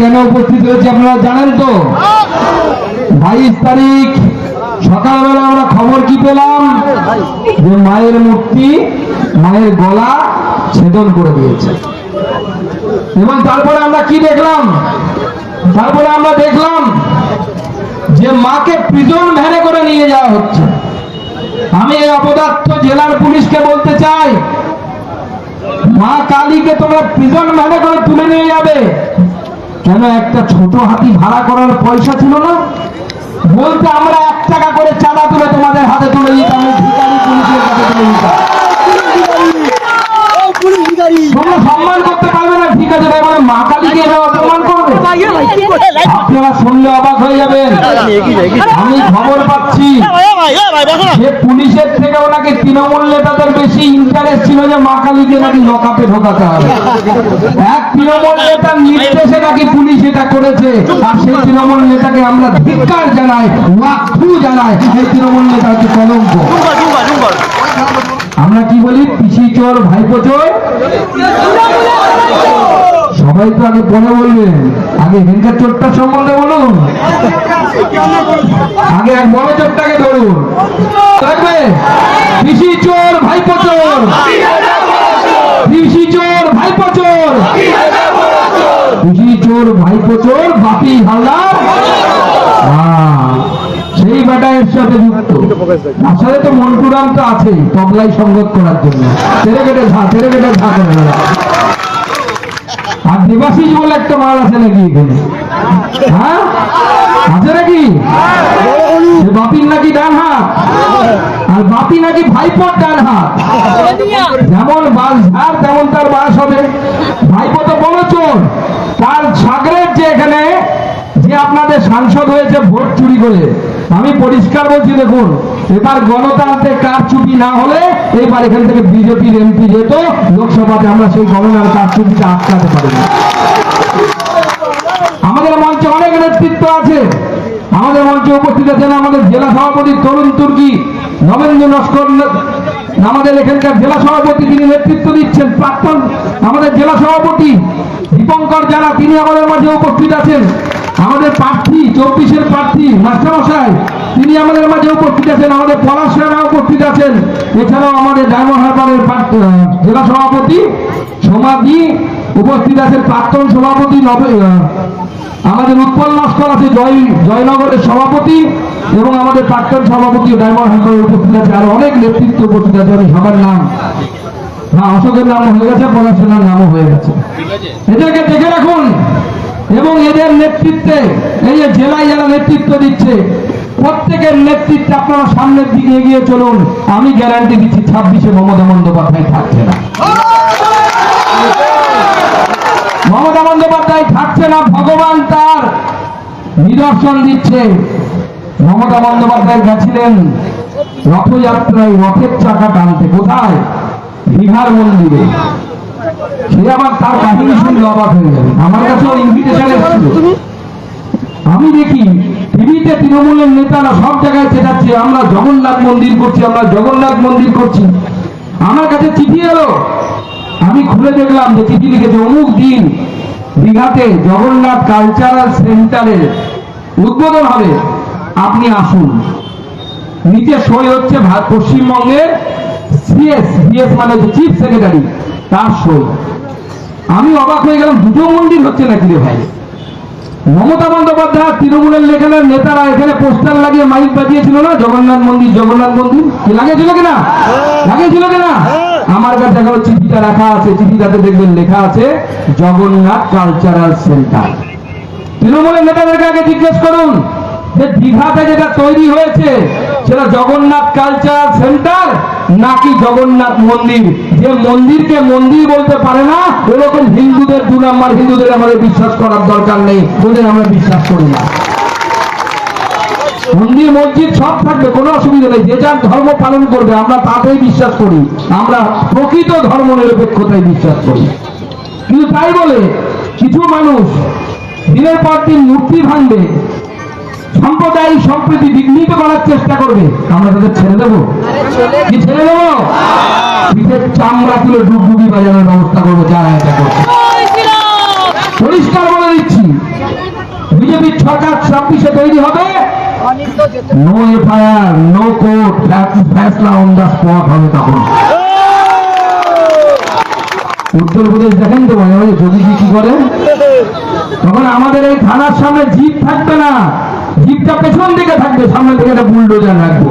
কেন উপস্থিত হয়েছি আপনারা জানেন তো? বাইশ তারিখ সকালবেলা আমরা খবর কি পেলাম? যে মায়ের মূর্তি, মায়ের গলা ছেদন করে দিয়েছে। এবং তারপরে আমরা কি দেখলাম? তারপরে আমরা দেখলাম যে মাকে প্রিজন ভ্যানে করে নিয়ে যাওয়া হচ্ছে। আমি এই অপদার্থ জেলার পুলিশকে বলতে চাই, মা কালীকে তোমরা প্রিজন ভ্যানে করে তুলে নিয়ে যাবে। কেন একটা ছোট হাতি ভাড়া করার পয়সা ছিল না? বলতে আমরা এক টাকা করে চাঁদা তুলে তোমাদের হাতে তুলে দিতাম ভিখারি পুলিশের হাতে তুলে দিতাম। তোমরা সম্মান করতে পারবে না, ঠিক আছে মানে মা কালীকে অপমান করবে? আপনারা শুনলে অবাক হয়ে যাবেন। আমি খবর পাচ্ছি। পুলিশের থেকে ওনাকে তৃণমূল নেতাদের বেশি ইন্টারেস্ট ছিল যে মা কালীকে নাকি লকাপে ঢোকাতে হবে। এক তৃণমূল নেতার নির্দেশে নাকি পুলিশ এটা করেছে। আর সেই তৃণমূল নেতাকে আমরা ধিক্কার জানাই লাখু জানাই। এই তৃণমূল নেতা হচ্ছে কলঙ্ক। আমরা কি বলি? পিসি চোর ভাইপো চোর? সবাই তো আগে পরে বলবেন আগে সম্বন্ধে বলুন। আগে এক বড় চোরটাকে ধরুন। থাকবে? চোর চোর। চোর বাপি হালদার। সেই বেটা সাথে যুক্ত। সাথে তো মন্টুরাম তো আছেই, তবলাই সঙ্গত করার জন্য। তেরে কেটে ঝা তেরে কেটে ঝা করে। আর দেবাশিস বলে একটা মাল আছে নাকি এখানে? হ্যাঁ? আছে নাকি? বাপির নাকি ডান হাত? আর বাপি নাকি ভাইপোর ডান হাত? যেমন বাস ঝাড় তেমন তার বাস হবে। ভাইপো তো বড় চোর তার সাগরের যে এখানে যে আপনাদের সাংসদ হয়েছে ভোট চুরি করে। আমি পরিষ্কার বলছি, দেখুন, এবার গণতান্ত্রিক কারচুপি না হলে এবার এখান থেকে বিজেপির এমপি যেত লোকসভাতে আমরা সেই গণনার কারচুপিটা আটকাতে পারি আমাদের মঞ্চে অনেক নেতৃত্ব আছে। আমাদের মঞ্চে উপস্থিত আছেন আমাদের জেলা সভাপতি তরুণ তুর্কি নবেন্দ্র নস্কর আমাদের এখানকার জেলা সভাপতি তিনি নেতৃত্ব দিচ্ছেন, প্রাক্তন আমাদের জেলা সভাপতি দীপঙ্কর যারা তিনি আমাদের মাঝে উপস্থিত আছেন। আমাদের প্রার্থী, চব্বিশের প্রার্থী, মাস্টারমশাই, তিনি আমাদের মাঝে উপস্থিত আছেন, আমাদের পলাশ রানা উপস্থিত আছেন। এছাড়াও আমাদের ডায়মন্ড হারবারের জেলা সভাপতি সমাধি উপস্থিত আছেন, প্রাক্তন সভাপতি আমাদের উৎপল নস্কর আছে, জয়, জয়নগরের সভাপতি, এবং আমাদের প্রাক্তন সভাপতি ডায়মন্ড হারবারের উপস্থিত আছে, আর অনেক নেতৃত্ব উপস্থিত আছে, আমি সবার নাম হ্যাঁ অশোকের নাম হয়ে গেছে পড়াশোনার নামও হয়ে গেছে। এদেরকে দেখে রাখুন। এবং এদের নেতৃত্বে, এই যে জেলায় যারা নেতৃত্ব দিচ্ছে, প্রত্যেকের নেতৃত্বে আপনারা সামনের দিকে এগিয়ে চলুন। আমি গ্যারান্টি দিচ্ছি, ছাব্বিশে মমতা বন্দ্যোপাধ্যায় থাকছে না। মমতা বন্দ্যোপাধ্যায় থাকছে না, ভগবান তার নিদর্শন দিচ্ছে। মমতা বন্দ্যোপাধ্যায় গেছিলেন রথযাত্রায়, রথের চাকা টানতে। কোথায়? বিহার মন্দিরে। আমি দেখি টিভিতে তৃণমূলের নেতারা সব জায়গায় চেটাচ্ছে আমরা জগন্নাথ মন্দির করছি, আমরা জগন্নাথ মন্দির করছি। আমার কাছে চিঠি এলো। আমি খুলে দেখলাম যে চিঠি লিখেছে, অমুক দিন দীঘাতে জগন্নাথ কালচারাল সেন্টারের উদ্বোধন হবে। আপনি আসুন। নিচে সই হচ্ছে পশ্চিমবঙ্গের সিএস সিএস মানে চিফ সেক্রেটারি তার সই আমি অবাক হয়ে গেলাম, দুটো মন্দির হচ্ছে নাকি রে ভাই? মমতা বন্দ্যোপাধ্যায় তৃণমূলের লেখানের নেতারা এখানে পোস্টার লাগিয়ে মাইক বাজিয়েছিল না? জগন্নাথ মন্দির জগন্নাথ মন্দির? কি, লাগিয়েছিল কিনা? লাগিয়েছিল কিনা? আমার কাছে এখন চিঠিটা রাখা আছে, চিঠিটাতে দেখবেন লেখা আছে, জগন্নাথ কালচারাল সেন্টার। তৃণমূলের নেতাদেরকে আগে জিজ্ঞেস করুন যে দীঘাতে যেটা তৈরি হয়েছে, সেটা জগন্নাথ কালচার সেন্টার নাকি জগন্নাথ মন্দির? যে মন্দিরকে মন্দির বলতে পারে না এরকম হিন্দুদের দু নম্বর হিন্দুদের আমাদের বিশ্বাস করার দরকার নেই, ওদের আমরা বিশ্বাস করি না। মন্দির, মসজিদ সব থাকবে, কোনো অসুবিধা নেই, যে যার ধর্ম পালন করবে, আমরা তাতেই বিশ্বাস করি, আমরা প্রকৃত ধর্ম নিরপেক্ষতায় বিশ্বাস করি। কিন্তু তাই বলে, কিছু মানুষ দিনের পর দিন মূর্তি ভাঙবে সাম্প্রদায়িক সম্প্রীতি বিঘ্নিত করার চেষ্টা করবে। আমরা তাদের ছেড়ে দেবো? কি ছেড়ে দেবো? পিঠের চামড়া তুলে ডুবডুবি বাজানোর ব্যবস্থা করব যারা এটা করছে পরিষ্কার বলে দিচ্ছি বিজেপির সরকার ছাব্বিশে তৈরি হবে নো এফআইআর নো কোর্ট ফ্যাসলা অন দ্য স্পট হবে তখন। উত্তরপ্রদেশ দেখেন তো মাঝে মাঝে যোগীজি কি করে? তখন আমাদের এই থানার সামনে জিপ থাকবে না। জিপটা পেছন দিকে থাকবে, সামনে থেকে একটা বুলডোজার রাখব।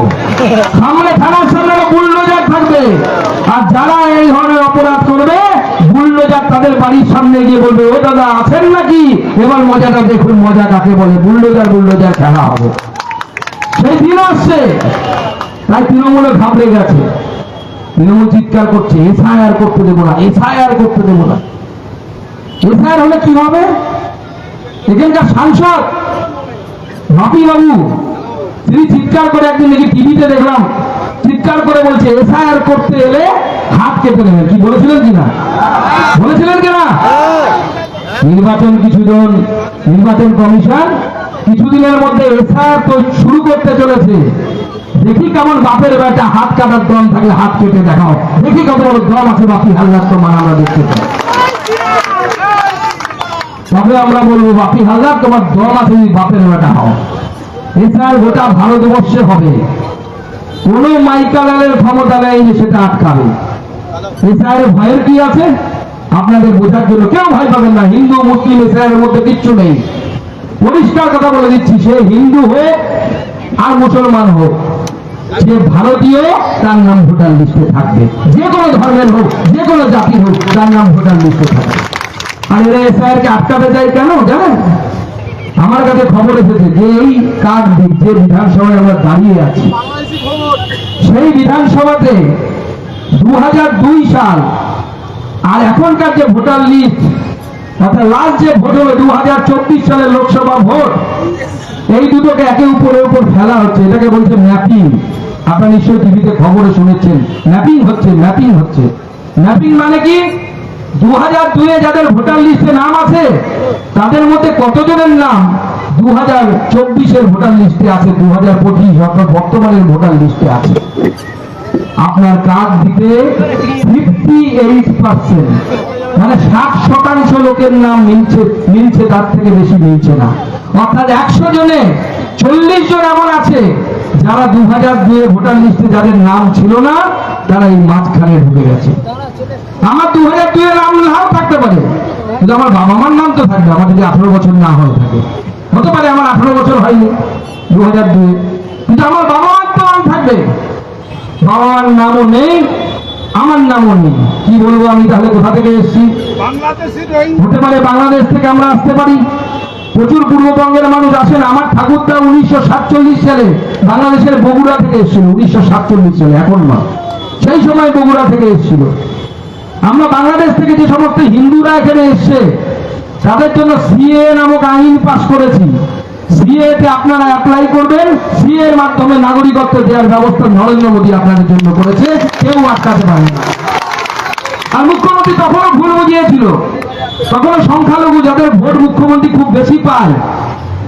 সামনে থানার সামনে একটা বুলডোজার থাকবে। আর যারা এই ধরনের অপরাধ করবে, বুলডোজার তাদের বাড়ির সামনে গিয়ে বলবে, ও দাদা, আছেন নাকি? এবার মজাটা দেখুন, মজা কাকে বলে? বুলডোজার বুলডোজার খেলা হবে। সেই দিন আসছে। তাই তৃণমূলে ঘাবড়ে গেছে। তৃণমূল চিৎকার করছে এসআইআর করতে দেবো না এসআইআর করতে দেবো না। এসআইআর হলে কি হবে? এখানকার সাংসদ বাবু তিনি চিৎকার করে একদিন নাকি টিভিতে দেখলাম, চিৎকার করে বলছে, এসআইআর করতে এলে হাত কেটে কি বলেছিলেন কিনা? বলেছিলেন কিনা? নির্বাচন কিছুদিন নির্বাচন কমিশন কিছুদিনের মধ্যে এসআইআর তো শুরু করতে চলেছে। দেখি কেমন বাপের বেটা হাত কাটার দম থাকলে হাত কেটে দেখাও। দেখি কত বড় দম আছে বাপি হাল্লার তো মান দেখতে চাই তবে আমরা বলব, বাপি হালদার তোমার দম আছে বাপের বেটা হও। এছাড়া গোটা ভারতবর্ষে হবে। কোন মাইকালালের ক্ষমতা নেই যে সেটা আটকাবে। এছাড়া ভয়ের কি আছে? আপনাদের বোঝার জন্য কেউ ভয় পাবেন না। হিন্দু, মুসলিম ইসরায়েলের মধ্যে কিচ্ছু নেই। পরিষ্কার কথা বলে দিচ্ছি, সে হিন্দু হোক আর মুসলমান হোক যে ভারতীয়, তার নাম ভোটার লিস্টে থাকবে। যে কোনো ধর্মের হোক, যে কোনো জাতির হোক, তার নাম ভোটার লিস্টে থাকবে। আর এরা এসআইআরকে আটকাতে কেন জানেন? আমার কাছে খবর এসেছে যে এই যে বিধানসভায় আমরা দাঁড়িয়ে আছি সেই বিধানসভাতে দু সাল আর এখনকার যে ভোটার লিস্ট অর্থাৎ লাস্ট যে ভোট হলো দু সালের লোকসভা ভোট এই দুটোকে একে উপরে উপর ফেলা হচ্ছে এটাকে বলছে ম্যাপিং। আপনারা নিশ্চয়ই টিভিতে খবরে শুনেছেন ম্যাপিং হচ্ছে ম্যাপিং হচ্ছে। ম্যাপিং মানে কি? দু হাজার দুয়ে যাদের ভোটার লিস্টে নাম আছে, তাদের মধ্যে কতজনের নাম দু হাজার চব্বিশের ভোটার লিস্টে আছে দু হাজার পঁচিশ অর্থাৎ বর্তমানের ভোটার লিস্টে আছে? আপনার কার্ড দিতে ফিফটি এইট পার্সেন্ট মানে ষাট শতাংশ লোকের নাম মিলছে মিলছে, তার থেকে বেশি মিলছে না। অর্থাৎ একশো জনে, চল্লিশ জন এমন আছে, যারা দু হাজার দুয়ে ভোটার লিস্টে যাদের নাম ছিল না, তারা এই মাঝখানে ঢুকে গেছে। আমার দু হাজার দুয়ে নাম নাও থাকতে পারে। কিন্তু আমার বাবা মার নাম তো থাকবে আমার যদি আঠারো বছর না হয়ে থাকে। হতে পারে আমার আঠারো বছর হয়নি দু হাজার দুই। কিন্তু আমার বাবা মার তো নাম থাকবে। বাবা মার নামও নেই আমার নামও নেই। কি বলব আমি তাহলে কোথা থেকে এসেছি? হতে পারে বাংলাদেশ থেকে আমরা আসতে পারি। প্রচুর পূর্ববঙ্গের মানুষ আসেন। আমার ঠাকুরদা উনিশশো সাতচল্লিশ সালে বাংলাদেশের বগুড়া থেকে এসেছিল উনিশশো সাতচল্লিশ সালে এখন না সেই সময় বগুড়া থেকে এসেছিল। আমরা বাংলাদেশ থেকে যে সমস্ত হিন্দুরা এখানে এসছে, তাদের জন্য সিএ নামক আইন পাশ করেছি। সিএ তে আপনারা অ্যাপ্লাই করবেন সিএ এর মাধ্যমে নাগরিকত্ব দেওয়ার ব্যবস্থা নরেন্দ্র মোদী আপনাদের জন্য করেছে, কেউ আটকাতে পারে না আর মুখ্যমন্ত্রী তখনও ভুল বুঝিয়েছিল। তখনও সংখ্যালঘু যাদের ভোট মুখ্যমন্ত্রী খুব বেশি পায়,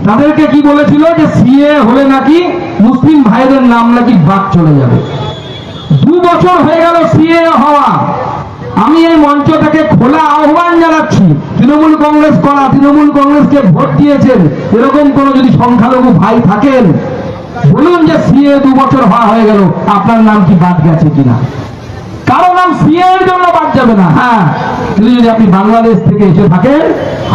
তাদেরকে কি বলেছিল যে সিএ হলে নাকি মুসলিম ভাইদের নাম নাকি বাদ চলে যাবে। দু বছর হয়ে গেল সিএ হওয়া। আমি এই মঞ্চ থেকে খোলা আহ্বান জানাচ্ছি। তৃণমূল কংগ্রেস করা, তৃণমূল কংগ্রেসকে ভোট দিয়েছেন। এরকম কোন যদি সংখ্যালঘু ভাই থাকেন, বলুন যে সিএ দু বছর হওয়া হয়ে গেল, আপনার নাম কি বাদ গেছে কিনা? কারও নাম সিএ এর জন্য বাদ যাবে না। হ্যাঁ কিন্তু যদি আপনি বাংলাদেশ থেকে এসে থাকেন,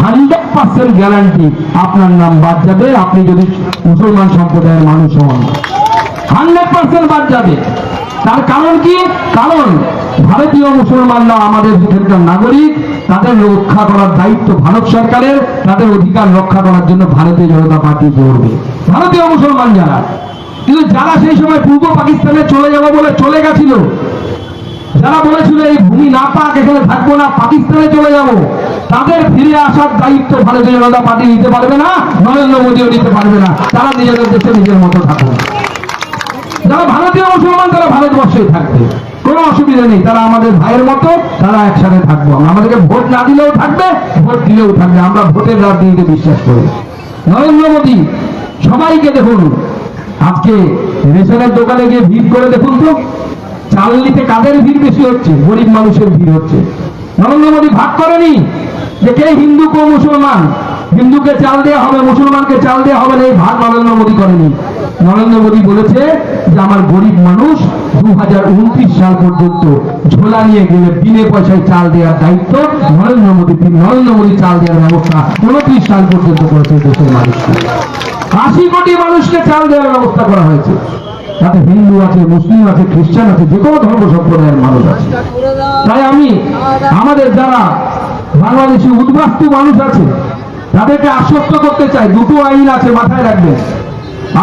হান্ড্রেড পার্সেন্ট গ্যারান্টি আপনার নাম বাদ যাবে। আপনি যদি মুসলমান সম্প্রদায়ের মানুষ হন, হান্ড্রেড পার্সেন্ট বাদ যাবে। তার কারণ কি? কারণ ভারতীয় মুসলমানরা আমাদের এখানকার নাগরিক, তাদের রক্ষা করার দায়িত্ব ভারত সরকারের, তাদের অধিকার রক্ষা করার জন্য ভারতীয় জনতা পার্টি করবে ভারতীয় মুসলমান যারা, কিন্তু যারা সেই সময় পূর্ব পাকিস্তানে চলে যাবে বলে চলে গেছিল, যারা বলেছিল এই ভূমি না পাক, এখানে থাকব না, পাকিস্তানে চলে যাব, তাদের ফিরে আসার দায়িত্ব ভারতীয় জনতা পার্টি নিতে পারবে না, নরেন্দ্র মোদীও নিতে পারবে না, তারা নিজেদের দেশে নিজের মতো থাকবে যারা ভারতীয় মুসলমান, তারা ভারতবর্ষেই থাকবে। কোনো অসুবিধা নেই। তারা আমাদের ভাইয়ের মতো, তারা একসাথে থাকব আমাদেরকে ভোট না দিলেও থাকবে, ভোট দিলেও থাকবে। আমরা ভোটের রাজনীতিতে বিশ্বাস করি। নরেন্দ্র মোদী, সবাইকে দেখুন। আজকে রেশনের দোকানে গিয়ে ভিড় করে দেখুন তো চাল নিতে কাদের ভিড় বেশি হচ্ছে? গরিব মানুষের ভিড় হচ্ছে। নরেন্দ্র মোদী ভাগ করেনি যে কে হিন্দু, কো মুসলমান। হিন্দুকে চাল দেওয়া হবে, মুসলমানকে চাল দেওয়া হবে না, এই ভাগ নরেন্দ্র মোদী করেনি। নরেন্দ্র মোদী বলেছে যে আমার গরিব মানুষ দু হাজার উনত্রিশ সাল পর্যন্ত ঝোলা নিয়ে গেলে বিনে পয়সায় চাল দেওয়ার দায়িত্ব নরেন্দ্র মোদী নরেন্দ্র মোদী চাল দেওয়ার ব্যবস্থা উনত্রিশ সাল পর্যন্ত করেছে দেশের মানুষকে। আশি কোটি মানুষকে চাল দেওয়ার ব্যবস্থা করা হয়েছে। তাতে হিন্দু আছে, মুসলিম আছে, খ্রিস্টান আছে, যে কোনো ধর্ম সম্প্রদায়ের মানুষ আছে। তাই আমি, আমাদের যারা বাংলাদেশি উদ্বাস্তু মানুষ আছে, তাদেরকে আশ্বস্ত করতে চাই। দুটো আইন আছে মাথায় রাখবেন।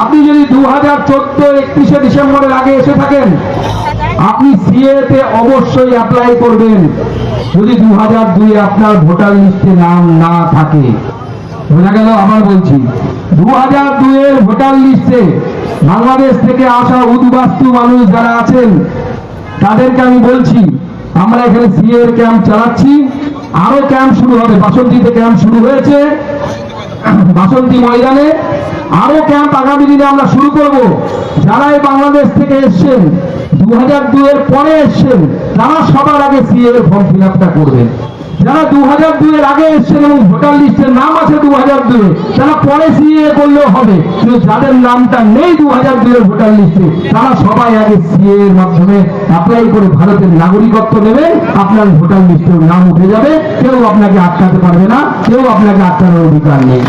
আপনি যদি দু হাজার চোদ্দ একত্রিশে ডিসেম্বরের আগে এসে থাকেন, আপনি সিএতে অবশ্যই অ্যাপ্লাই করবেন। যদি দু হাজার দুই আপনার ভোটার লিস্টে নাম না থাকে। বোঝা গেল আবার বলছি। দু হাজার দুইয়ের ভোটার লিস্টে বাংলাদেশ থেকে আসা উদ্বাস্তু মানুষ যারা আছেন, তাদেরকে আমি বলছি, আমরা এখানে সিএ এর ক্যাম্প চালাচ্ছি। আরও ক্যাম্প শুরু হবে। বাসন্তীতে ক্যাম্প শুরু হয়েছে। বাসন্তী ময়দানে আরও ক্যাম্প আগামী দিনে আমরা শুরু করব। যারাই বাংলাদেশ থেকে এসছেন দু হাজার দুয়ের পরে এসছেন, তারা সবার আগে সিএর এর ফর্ম ফিল আপটা করবেন। যারা দু হাজার দুইয়ের আগে এসছেন এবং ভোটার লিস্টের নাম আছে দু হাজার দুয়ে তারা পরে সিএ করলেও হবে। কিন্তু যাদের নামটা নেই দু হাজার দুইয়ের ভোটার লিস্টে, তারা সবাই আগে সিএ এর মাধ্যমে অ্যাপ্লাই করে ভারতের নাগরিকত্ব নেবেন আপনার ভোটার লিস্টের নাম উঠে যাবে। কেউ আপনাকে আটকাতে পারবে না। কেউ আপনাকে আটকানোর অধিকার নেই।